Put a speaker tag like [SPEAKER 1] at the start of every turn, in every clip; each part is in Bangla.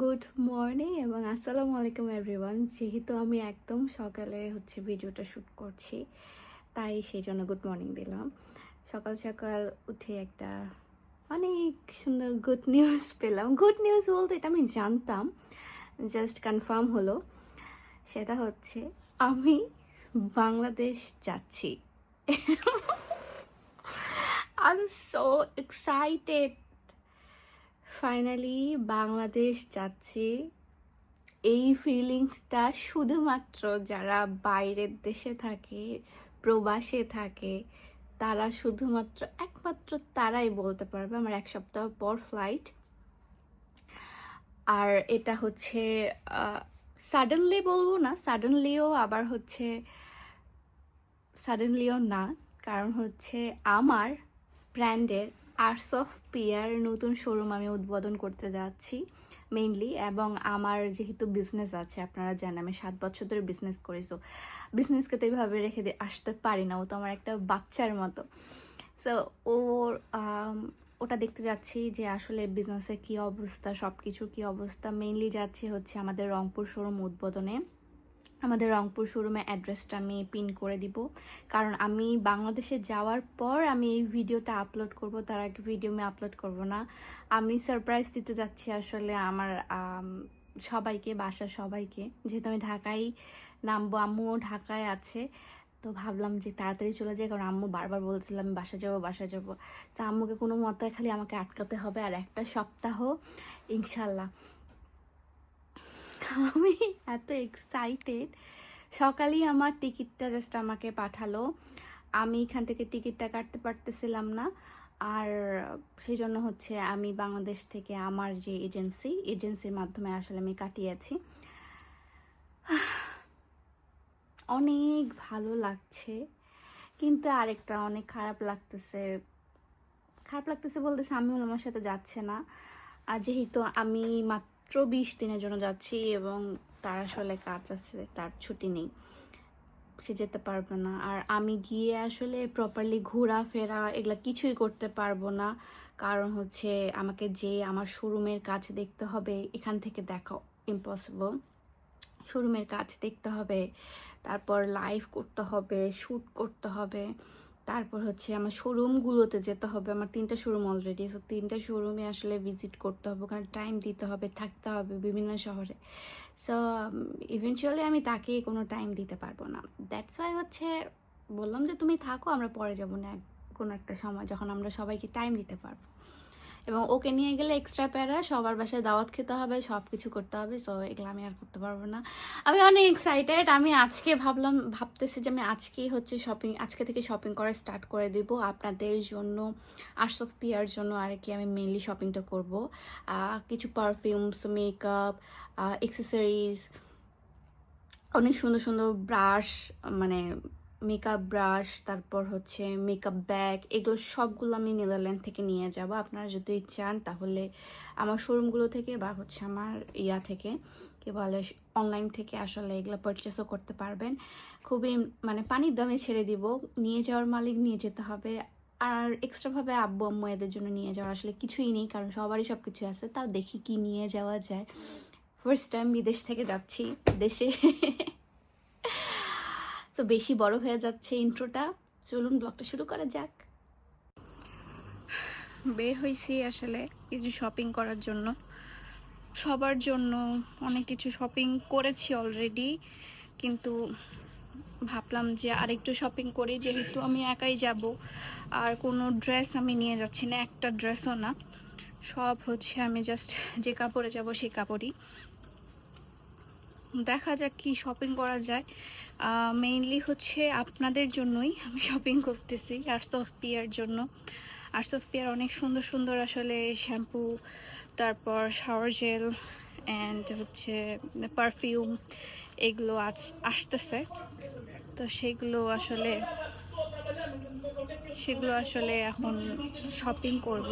[SPEAKER 1] গুড মর্নিং এবং আসসালামু আলাইকুম এভরিওয়ান যেহেতু আমি একদম সকালে হচ্ছে ভিডিওটা শ্যুট করছি, তাই সেই জন্য গুড মর্নিং দিলাম। সকাল সকাল উঠে একটা অনেক সুন্দর গুড নিউজ পেলাম। গুড নিউজ বলতে এটা আমি জানতাম জাস্ট কনফার্ম হলো। সেটা হচ্ছে আমি বাংলাদেশ যাচ্ছি। I am so excited finally Bangladesh যাচ্ছি। এই ফিলিংসটা শুধুমাত্র যারা বাইরের দেশে থাকে, প্রবাসে থাকে, তারা শুধুমাত্র, একমাত্র তারাই বলতে পারবে আমার এক সপ্তাহ পর ফ্লাইট আর এটা হচ্ছে সাডেনলি বলব না সাডেনলিও আবার হচ্ছে সাডেনলিও না, কারণ হচ্ছে আমার ব্র্যান্ডের আর্টস অফ পিয়ার নতুন শোরুম আমি উদ্বোধন করতে যাচ্ছি মেইনলি এবং আমার যেহেতু বিজনেস আছে, আপনারা জানেন, আমি সাত বছর ধরে বিজনেস করি সো বিজনেসকে তো এইভাবে রেখে আসতে পারি না, ও তো আমার একটা বাচ্চার মতো। সো ওর ওটা দেখতে যাচ্ছি যে আসলে বিজনেসের কী অবস্থা সব কিছুর কী অবস্থা মেইনলি যাচ্ছি হচ্ছে আমাদের রংপুর শোরুম উদ্বোধনে। আমাদের রংপুর শোরুমের অ্যাড্রেসটা আমি পিন করে দিব। কারণ আমি বাংলাদেশে যাওয়ার পর আমি এই ভিডিওটা আপলোড করব, তার আগে ভিডিও আমি আপলোড করব না। আমি সারপ্রাইজ দিতে যাচ্ছি আসলে আমার সবাইকে, বাসার সবাইকে। যেহেতু আমি ঢাকায় নামবো, আম্মুও ঢাকায় আছে। তো ভাবলাম যে তাড়াতাড়ি চলে যাই, কারণ আম্মু বারবার বলছিল আমি বাসা যাব বাসা যাব। তো আম্মুকে কোনো মতে খালি আমাকে আটকাতে হবে আর একটা সপ্তাহ, ইনশাল্লাহ। আমি এত এক্সাইটেড সকালেই আমার টিকিটটা জাস্ট আমাকে পাঠালো। আমি এখান থেকে টিকিটটা কাটতে পারতেছিলাম না। আর সেই জন্য হচ্ছে আমি বাংলাদেশ থেকে আমার যে এজেন্সি এজেন্সির মাধ্যমে আসলে আমি কাটিয়েছি। অনেক ভালো লাগছে। কিন্তু আরেকটা অনেক খারাপ লাগতেছে। খারাপ লাগতেছে বলতে সামিউল আমার সাথে যাচ্ছে না। আর যেহেতু আমি মাত্র বিশ দিনের জন্য যাচ্ছি এবং তার আসলে কাজ আছে, তার ছুটি নেই। সে যেতে পারবে না। আর আমি গিয়ে আসলে প্রপারলি ঘোরাফেরা এগুলা কিছুই করতে পারব না। কারণ হচ্ছে আমাকে যে আমার শোরুমের কাজ দেখতে হবে, এখান থেকে দেখা ইম্পসিবল শোরুমের কাজ দেখতে হবে, তারপর লাইভ করতে হবে শ্যুট করতে হবে। তারপর হচ্ছে আমার শোরুমগুলোতে যেতে হবে। আমার তিনটা শোরুম অলরেডি সো তিনটা শোরুমে আসলে ভিজিট করতে হবে। ওখানে টাইম দিতে হবে, থাকতে হবে বিভিন্ন শহরে। সো ইভেনচুয়ালি আমি তাকে কোনো টাইম দিতে পারব না। দ্যাটস ওয়াই হচ্ছে বললাম যে তুমি থাকো, আমরা পরে যাব না কোনো একটা সময়, যখন আমরা সবাইকে টাইম দিতে পারব। এবং ওকে নিয়ে গেলে এক্সট্রা প্যারা, সবার বাসায় দাওয়াত খেতে হবে সব কিছু করতে হবে সো এগুলো আমি আর করতে পারব না। আমি অনেক এক্সাইটেড আমি আজকে ভাবলাম, ভাবতেছি যে আমি আজকেই হচ্ছে শপিং আজকে থেকে শপিং করা স্টার্ট করে দিব। আপনাদের জন্য আর্টস অফ পিয়ার জন্য আর কি আমি মেনলি শপিংটা করব। কিছু পারফিউমস মেকআপ এক্সেসরিজ অনেক সুন্দর সুন্দর ব্রাশ মানে মেকআপ ব্রাশ তারপর হচ্ছে মেকআপ ব্যাগ এগুলো সবগুলো আমি নেদারল্যান্ড থেকে নিয়ে যাব। আপনারা যদি চান তাহলে আমার শোরুমগুলো থেকে বা হচ্ছে আমার ইয়া থেকে, কি বলে অনলাইন থেকে আসলে এগুলো পারচেসও করতে পারবেন। খুবই মানে পানির দামে ছেড়ে দিব। নিয়ে যাওয়ার মালিক নিয়ে যেতে হবে। আর এক্সট্রাভাবে আব্বু আম্মু এদের জন্য নিয়ে যাওয়ার আসলে কিছুই নেই, কারণ সবারই সব কিছু আছে। তাও দেখি কি নিয়ে যাওয়া যায়। ফার্স্ট টাইম বিদেশ থেকে যাচ্ছি দেশে তো বেশি বড় হয়ে যাচ্ছে ইন্ট্রোটা চলুন ব্লগটা শুরু করা যাক। বের হয়েছি আসলে কিছু শপিং করার জন্য। সবার জন্য অনেক কিছু শপিং করেছি অলরেডি কিন্তু ভাবলাম যে আরেকটু শপিং করি, যেহেতু আমি একাই যাব, আর কোনো ড্রেস আমি নিয়ে যাচ্ছি না, একটা ড্রেসও না। সব হচ্ছে আমি জাস্ট যে কাপড়ে যাব, সে কাপড়ই। দেখা যাক কি শপিং করা যায়। মেইনলি হচ্ছে আপনাদের জন্যই আমি শপিং করতেছি আর্টস অফ পিয়ার জন্য। আর্টস অফ পিয়ার অনেক সুন্দর সুন্দর আসলে শ্যাম্পু তারপর শাওয়ার জেল অ্যান্ড হচ্ছে পারফিউম এগুলো আজ আসতেছে। তো সেগুলো আসলে সেগুলো আসলে এখন শপিং করব।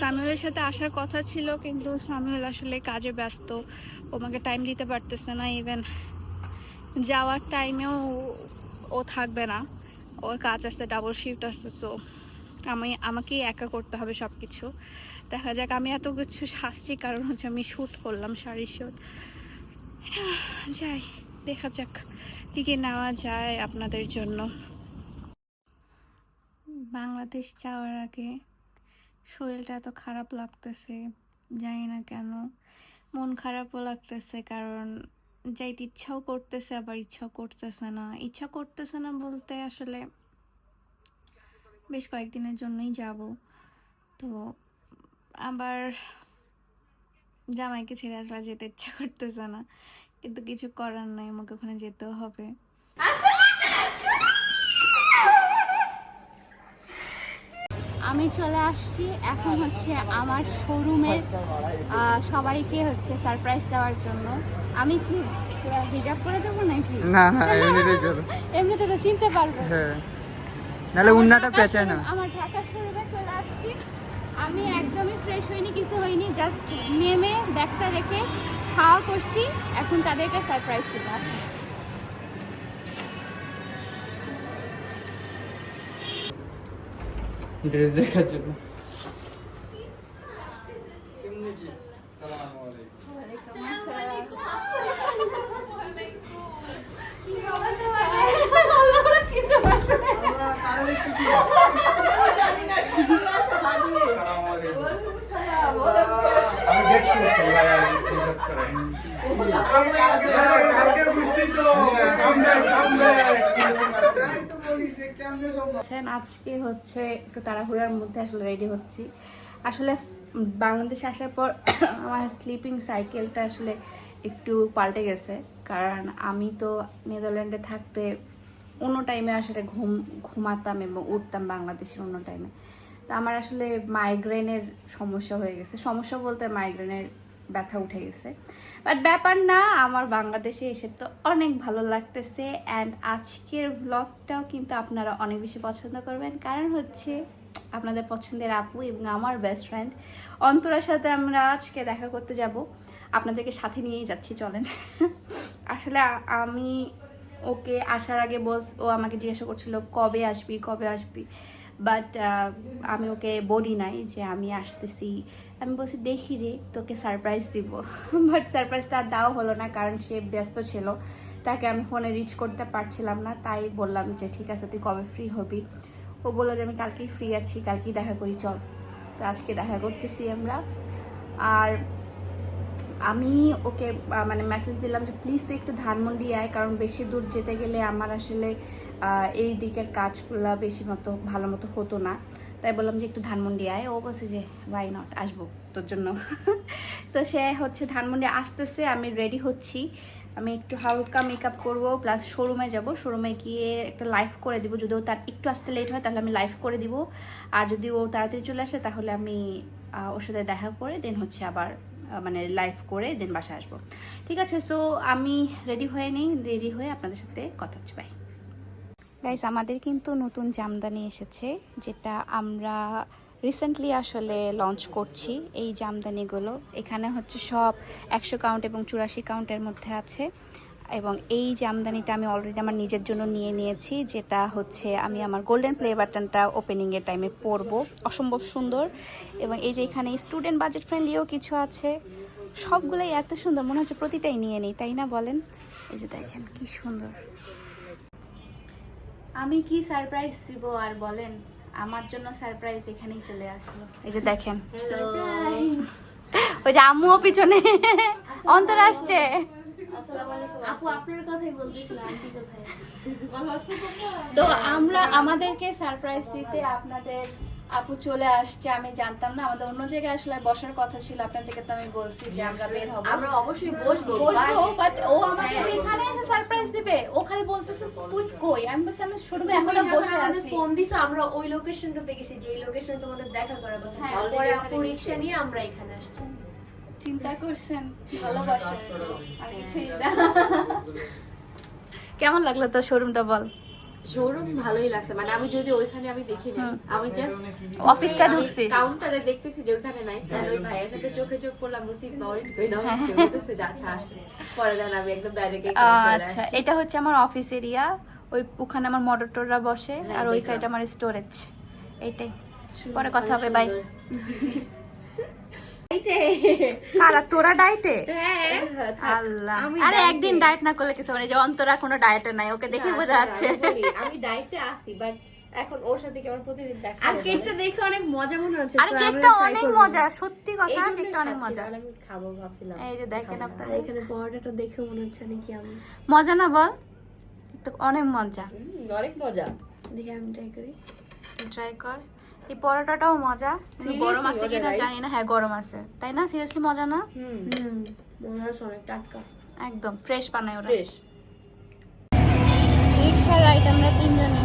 [SPEAKER 1] সামিউলের সাথে আসার কথা ছিল, কিন্তু সামিউল আসলে কাজে ব্যস্ত। ও আমাকে টাইম দিতে পারতেছে না ইভেন যাওয়ার টাইমেও ও থাকবে না। ওর কাজ আছে ডাবল শিফট আছে সো আমি, আমাকেই একা করতে হবে সব কিছু দেখা যাক, আমি এত কিছু সাজছি, কারণ হচ্ছে আমি শ্যুট করলাম শাড়ির শ্যুট যাই, দেখা যাক কী কী নেওয়া যায় আপনাদের জন্য। বাংলাদেশ যাওয়ার আগে শরীরটা এত খারাপ লাগতেছে, জানি না কেন। মন খারাপও লাগতেছে কারণ যাইতে ইচ্ছাও করতেছে, আবার ইচ্ছাও করতেছে না। ইচ্ছা করতেছে না বলতে আসলে বেশ কয়েকদিনের জন্যই যাব। তো আবার জামাইকে ছেড়ে আসলে যেতে ইচ্ছা করতেছে না। কিন্তু কিছু করার নাই, আমাকে ওখানে যেতেও হবে। আমি চলে আসছি। এখন হচ্ছে আমার শোরুমের সবাইকে হচ্ছে সারপ্রাইজ দেওয়ার জন্য। আমি কি হিজাব করে যাব নাকি?
[SPEAKER 2] না না এমনিতেই চলো
[SPEAKER 1] এমনিতে তো চিনতে পারবে।
[SPEAKER 2] হ্যাঁ।
[SPEAKER 1] আমার
[SPEAKER 2] উন্নাটা পেঁচায় না।
[SPEAKER 1] আমার ঢাকার শোরুমে চলে আসছি। আমি একদমই ফ্রেশ হইনি কিছু হইনি জাস্ট নেমে ব্যাগটা রেখে খাওয়া করছি। এখন তাদেরকে সারপ্রাইজ দেবো।
[SPEAKER 2] ড্রেস দেখার জন্য।
[SPEAKER 1] আজকে হচ্ছে একটু তাড়াহুড়ার মধ্যে আসলে রেডি হচ্ছি। আসলে বাংলাদেশে আসার পর আমার স্লিপিং সাইকেলটা আসলে একটু পাল্টে গেছে। কারণ আমি তো নেদারল্যান্ডে থাকতে অন্য টাইমে আসলে ঘুম, ঘুমাতাম এবং উঠতাম বাংলাদেশের অন্য টাইমে তো আমার আসলে মাইগ্রেনের সমস্যা হয়ে গেছে। সমস্যা বলতে মাইগ্রেনের ব্যথা উঠে গেছে। বাট ব্যাপার না, আমার বাংলাদেশে এসে তো অনেক ভালো লাগতেছে অ্যান্ড আজকের ব্লগটাও কিন্তু আপনারা অনেক বেশি পছন্দ করবেন। কারণ হচ্ছে আপনাদের পছন্দের আপু এবং আমার বেস্ট ফ্রেন্ড অন্তরার সাথে আমরা আজকে দেখা করতে যাব। আপনাদেরকে সাথে নিয়েই যাচ্ছি, চলেন। আসলে আমি ওকে আসার আগে বস ও আমাকে জিজ্ঞাসা করছিল, কবে আসবি কবে আসবি? বাট আমি ওকে বলি নাই যে আমি আসতেছি। আমি বলছি, দেখি রে, তোকে সারপ্রাইজ দিব। বাট সারপ্রাইজটা আর দেওয়া হলো না, কারণ সে ব্যস্ত ছিল। তাকে আমি ফোনে রিচ করতে পারছিলাম না, তাই বললাম যে, ঠিক আছে, তুই কবে ফ্রি হবি? ও বলল যে, আমি কালকেই ফ্রি আছি, কালকেই দেখা করি, চল। তো আজকে দেখা করতেছি আমরা। আর আমি ওকে মানে মেসেজ দিলাম যে প্লিজ তুই একটু ধানমন্ডি আয়, কারণ বেশি দূর যেতে গেলে আমার আসলে এই দিকের কাজগুলো বেশি মতো ভালো মতো হতো না। তাই বললাম যে একটু ধানমন্ডি আয়। ও বলছে যে ওয়াই নট আসব তোর জন্য। তো সে হচ্ছে ধানমন্ডি আসতেছে, আমি রেডি হচ্ছি। আমি একটু হালকা মেকআপ করব প্লাস শোরুমে যাব। শোরুমে গিয়ে একটা লাইভ করে দিব। যদি ও তার একটু আসতে লেট হয়, তাহলে আমি লাইভ করে দিব। আর যদি ও তাড়াতাড়ি চলে আসে, তাহলে আমি ওর সাথে দেখা করে দেন হচ্ছে আবার মানে লাইভ করে দেন বাসায় আসব। ঠিক আছে সো আমি রেডি হয়ে নিই। রেডি হয়ে আপনাদের সাথে কথা হচ্ছে। বাই গাইস আমাদের কিন্তু নতুন জামদানি এসেছে, যেটা আমরা রিসেন্টলি আসলে লঞ্চ করছি এই জামদানিগুলো। এখানে হচ্ছে সব একশো কাউন্ট এবং চুরাশি কাউন্টের মধ্যে আছে। এবং এই জামদানিটা আমি অলরেডি আমার নিজের জন্য নিয়ে নিয়েছি, যেটা হচ্ছে আমি আমার গোল্ডেন প্লে বাটনটা ওপেনিংয়ের টাইমে পরবো। অসম্ভব সুন্দর। এবং এই যে এখানে স্টুডেন্ট বাজেট ফ্রেন্ডলিও কিছু আছে। সবগুলোই এত সুন্দর, মনে হচ্ছে প্রতিটাই নিয়ে নিই, তাই না বলেন? এই যে দেখেন, কি সুন্দর। আমি কি সারপ্রাইজ দিব আর বলেন? আমার জন্য সারপ্রাইজ এখানেই চলে আসলো। এই যে দেখেন। ওই যে আম্মুও পিছনে। অন্তর আসছে।
[SPEAKER 3] আপু আপনার কথাই বলতেছিলাম
[SPEAKER 1] তো আমরা আমাদেরকে সারপ্রাইজ দিতে আপনাদের আপু চলে আসছে আমি জানতাম না। আমাদের অন্য জায়গায় আসলে বসার কথা ছিল আপনাদেরকে তো আমি বলছি যে আমরা বের হব।
[SPEAKER 3] আমরা অবশ্যই বসবো
[SPEAKER 1] বসবো বাট ও আমাকে এখানে এসে সারপ্রাইজ দিবে ও খালি বলতেছে তুই কই? আমি বলছি আমি শোরুমে
[SPEAKER 3] এখনও
[SPEAKER 1] বসে আছি।
[SPEAKER 3] ফোন দিছো আমরা ওই লোকেশনটাতে গেছি যে লোকেশন তোমাদের দেখা করার কথা
[SPEAKER 1] হ্যাঁ,
[SPEAKER 3] ছিল। পরে আপু রিক্সা নিয়ে আমরা এখানে আসছি।
[SPEAKER 1] চিন্তা করছেন ভালোবাসা। আর কিছুই না। কেমন লাগল তো শোরুমটা বল?
[SPEAKER 3] শোরুম ভালোই লাগছে। মানে আমি যদি ওইখানে আমি দেখি না আমি জাস্ট
[SPEAKER 1] অফিসটা ঢুকছিস।
[SPEAKER 3] কাউন্টারে দেখতেছি যে ওইখানে নাই। তাহলে ওই ভাইয়ের সাথে চোখে চোখ পড়লাম নরেন কই না
[SPEAKER 1] হ্যাঁ।
[SPEAKER 3] বলতেছে যা আচ্ছা আসে। পরে দেন আমি একদম ডাইরেক্ট
[SPEAKER 1] আচ্ছা এটা হচ্ছে আমার অফিস এরিয়া ওই ওখানে আমার মডারটোররা বসে
[SPEAKER 3] হ্যাঁ,
[SPEAKER 1] আর ওই। সাইড আমার স্টোরেজ এইটাই পরে কথা হবে বাই
[SPEAKER 3] সুন্দর।
[SPEAKER 1] তোরা ডায়েটে
[SPEAKER 3] হ্যাঁ।
[SPEAKER 1] আল্লাহ। আরে একদিন ডায়েট না করলে কিছু মানে যে অন্তরা কোনো ডায়েটে নাই ওকে দেখে বোঝা যাচ্ছে।
[SPEAKER 3] আমি ডায়েটে আছি বাট এখন ওর সাথে আমার প্রতিদিন দেখা
[SPEAKER 4] আর কেকটা দেখে অনেক মজা মনে হচ্ছে
[SPEAKER 1] আর কেকটা অনেক মজা সত্যি
[SPEAKER 3] এই
[SPEAKER 1] কথা কেকটা অনেক মজা।
[SPEAKER 3] আমি খাব ভাবছিলাম।
[SPEAKER 1] এই যে দেখেন
[SPEAKER 3] না।
[SPEAKER 1] আপনারা।
[SPEAKER 4] এখানে দেখে মনে হচ্ছে নাকি আমি।
[SPEAKER 1] মজা না বল? অনেক মজা।
[SPEAKER 3] অনেক মজা।
[SPEAKER 4] দেখে আমি ট্রাই করি।
[SPEAKER 1] ট্রাই কর। এই পরোটাটাও মজা। গরম আছে কিনা জানি না হ্যাঁ গরম আছে। তাই না? সিরিয়াসলি মজা না?
[SPEAKER 3] হুম।
[SPEAKER 4] হুম। হচ্ছে অনেক টাটকা।
[SPEAKER 1] একদম ফ্রেশ বানায় ওরা।
[SPEAKER 3] ফ্রেশ
[SPEAKER 1] রিক্সা রাইড আমরা তিনজনই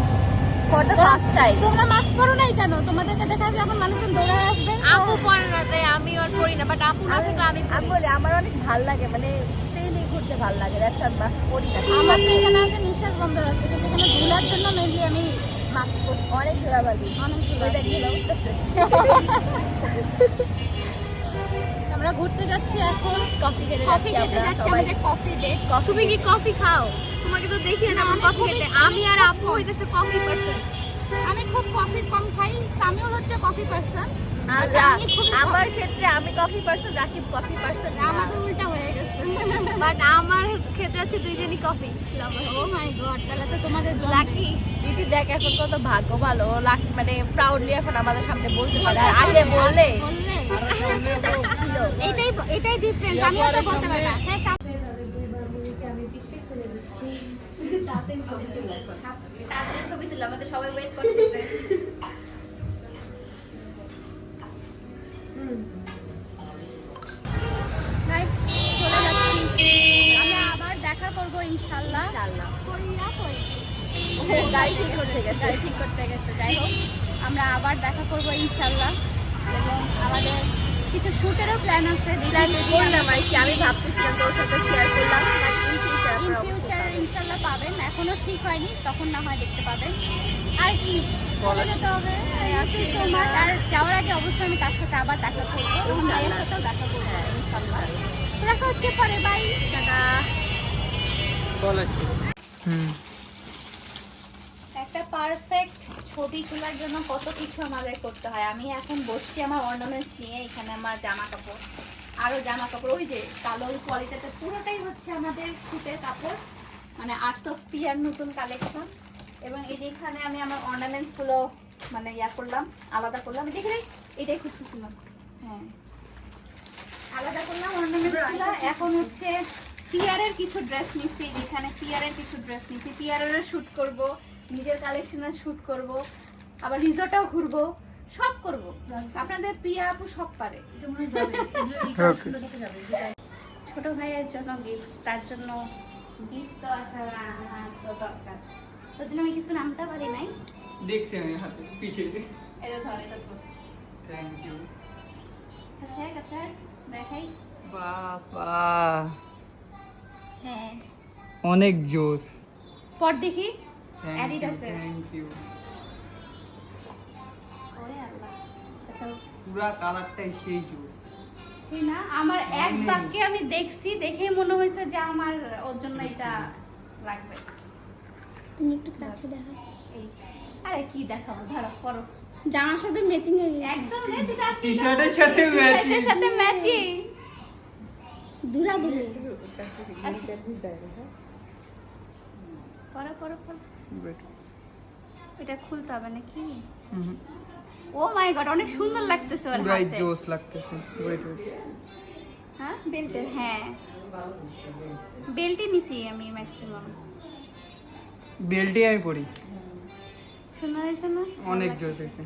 [SPEAKER 3] ফর দ্য ফার্স্ট টাইম
[SPEAKER 1] তোমরা মাস্ক পরো নাই কেন? তোমাদেরকে দেখা যায় যখন মানুষজন দৌড়ায় আসবে?
[SPEAKER 4] আপু পরে না তাই আমি আর পড়ি না বাট আপু না থাকলে আমি
[SPEAKER 3] আমি বলি আমার অনেক ভালো লাগে মানে ফ্রিলি ঘুরতে ভালো লাগে দ্যাটস আর মাস্ক পরি না।
[SPEAKER 1] আমার তো এখানে আছে নিঃশ্বাস বন্ধ আছে কিন্তু এখানে ধুলার জন্য মেনলি আমি মাস্ক পরছি।
[SPEAKER 3] অনেক ধুলাবালি।
[SPEAKER 1] অনেক ধুলা
[SPEAKER 3] ওইটা উঠতেছে।
[SPEAKER 1] আমরা ঘুরতে যাচ্ছি এখন।
[SPEAKER 3] কফি খেতে
[SPEAKER 1] কফি খেতে যাচ্ছি আমাদের কফি ডে
[SPEAKER 4] তুমি কি কফি খাও? তোমাকে তো দেখি না
[SPEAKER 1] আমি
[SPEAKER 4] কফি খেতে আমি আর আপু হইতেছে কফি পার্সন
[SPEAKER 1] আমি খুব কফি কম খাই সামিউল হচ্ছে কফি পার্সন আমি কম-
[SPEAKER 3] আমার ক্ষেত্রে আমি coffee person Rakib coffee person
[SPEAKER 1] আমাদের উল্টা হয়ে গেছে।
[SPEAKER 4] বাট আমার ক্ষেত্রে আছে দুইজনই কফি
[SPEAKER 1] ও মাই গড তাহলে তো তোমাদের
[SPEAKER 4] লাকি
[SPEAKER 3] দিদি দেখ এখন কত ভাগ্য ভালো। লাক মানে প্রাউডলি এখন আমাদের সামনে বলতে পারে। আগে বললে। ছিল।
[SPEAKER 1] এইটাই এটাই ডিফারেন্স আমিও তো বলতে পারি না হ্যাঁ তাড়াতাড়ি ছবি তুলো আমাদের সবাই ওয়েট করতেছে। করব
[SPEAKER 3] গাড়ি ঠিক করতে গেছে
[SPEAKER 1] গাড়ি ঠিক করতে গেছে। যাই হোক। আমরা আবার দেখা করব ইনশাল্লাহ। এবং আমাদের কিছু শুটেরও প্ল্যান আছে
[SPEAKER 3] করলাম আর কি আমি ভাবতেছিলাম তোর সাথে শেয়ার করলাম ইন ফিউচার
[SPEAKER 1] ইনশাল্লাহ পাবেন। এখনও ঠিক হয়নি তখন না হয় দেখতে পাবেন। আর কি যেতে হবে। সো মাচ আর যাওয়ার আগে অবশ্যই আমি তার সাথে আবার দেখা করব। এবং দেখা করব। ইনশাল্লাহ। দেখা হচ্ছে পরে বাই
[SPEAKER 3] টাটা।
[SPEAKER 2] কল আছে হুম।
[SPEAKER 1] একটা পারফেক্ট ছবি তোলার জন্য কত কিছু আমাদের করতে হয়। আমি এখন বসছি আমার অর্নামেন্টস নিয়ে এখানে আমার জামা কাপড় আরও জামা কাপড় ওই যে কালো ওই কোয়ালিটিতে পুরোটাই হচ্ছে আমাদের সুতের কাপড় মানে আর্টস অফ পিয়ার নতুন কালেকশন এবং এই যে এখানে আমি আমার অর্নামেন্টসগুলো মানে ইয়া করলাম আলাদা করলাম। দেখে রে এটাই খুঁজতেছিলাম। হ্যাঁ। আলাদা করলাম অর্নামেন্টসগুলো এখন হচ্ছে পিয়ারের কিছু ড্রেস নিচ্ছি যেখানে পিয়ারের কিছু ড্রেস নিচ্ছি পিয়ারের শ্যুট করব নিজের কালেকশনের শ্যুট করব আবার রিসোর্টেও ঘুরবো সব করব। আপনাদের প্রিয়া আপু সব পারে। ছোট ভাইয়ের জন্য গিফট তার জন্য গিফট তো আসার আমার তো দরকার। জন্য আমি কিছু নামতে পারি নাই।
[SPEAKER 2] দেখছি আমি হাতে পিছে
[SPEAKER 1] এটা ধর এটা ধর।
[SPEAKER 2] থ্যাংক ইউ
[SPEAKER 1] আচ্ছা আচ্ছা দেখাই।
[SPEAKER 2] বাবা।
[SPEAKER 1] হ্যাঁ।
[SPEAKER 2] অনেক জোস
[SPEAKER 1] পর দেখি।
[SPEAKER 2] ইউ
[SPEAKER 1] Adidas-এর।
[SPEAKER 2] থ্যাংক ইউ
[SPEAKER 1] ওরে আল্লাহ।
[SPEAKER 2] পুরা কালারটাই সেই জোস
[SPEAKER 1] সেই না? আমার এক বাক্যে আমি দেখছি দেখেই মনে হয়েছে যে আমার ওর জন্য এটা লাগবে।
[SPEAKER 4] তুমি একটু কাছে দেখা।
[SPEAKER 1] এই আরে কি দেখাবো? ধরো করো
[SPEAKER 4] জামার সাথে ম্যাচিং হয়ে গেছে।
[SPEAKER 1] একদম রে তুই
[SPEAKER 2] টি-শার্টের সাথে
[SPEAKER 1] টি-শার্টের সাথে ম্যাচিং
[SPEAKER 4] দূরা দূরে
[SPEAKER 1] করো করো করো এটা খুলতে হবে নাকি? ও মাই গড অনেক সুন্দর লাগতেছে ওর
[SPEAKER 2] পুরাই
[SPEAKER 1] হাতে।
[SPEAKER 2] জোস লাগতেছে। ওয়েট
[SPEAKER 1] হ্যাঁ বেল্টের হ্যাঁ। বেল্টই নিছি আমি ম্যাক্সিমাম
[SPEAKER 2] বেল্টই আমি পরি
[SPEAKER 1] সুন্দর হয়েছে না?
[SPEAKER 2] অনেক জোস হয়েছে।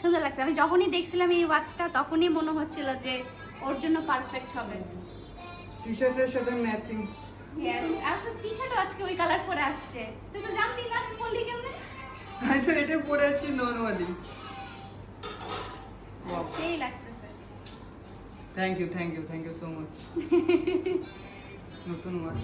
[SPEAKER 1] সুন্দর লাগছে। আমি যখনই দেখছিলাম এই ওয়াচটা তখনই মনে হচ্ছিল যে ওর জন্য পারফেক্ট হবে।
[SPEAKER 2] টি-শার্টের সাথে ম্যাচিং
[SPEAKER 1] ইয়েস আর টি শার্ট আজকে ওই কালার পরে আসছে। তুই তো জানতি না তুই বললি কেমনে?
[SPEAKER 2] আমি তো এটা পরে আছি নরমালি
[SPEAKER 1] সেই লাগতেছে।
[SPEAKER 2] Thank you thank you thank you so much নতুন ওয়াচ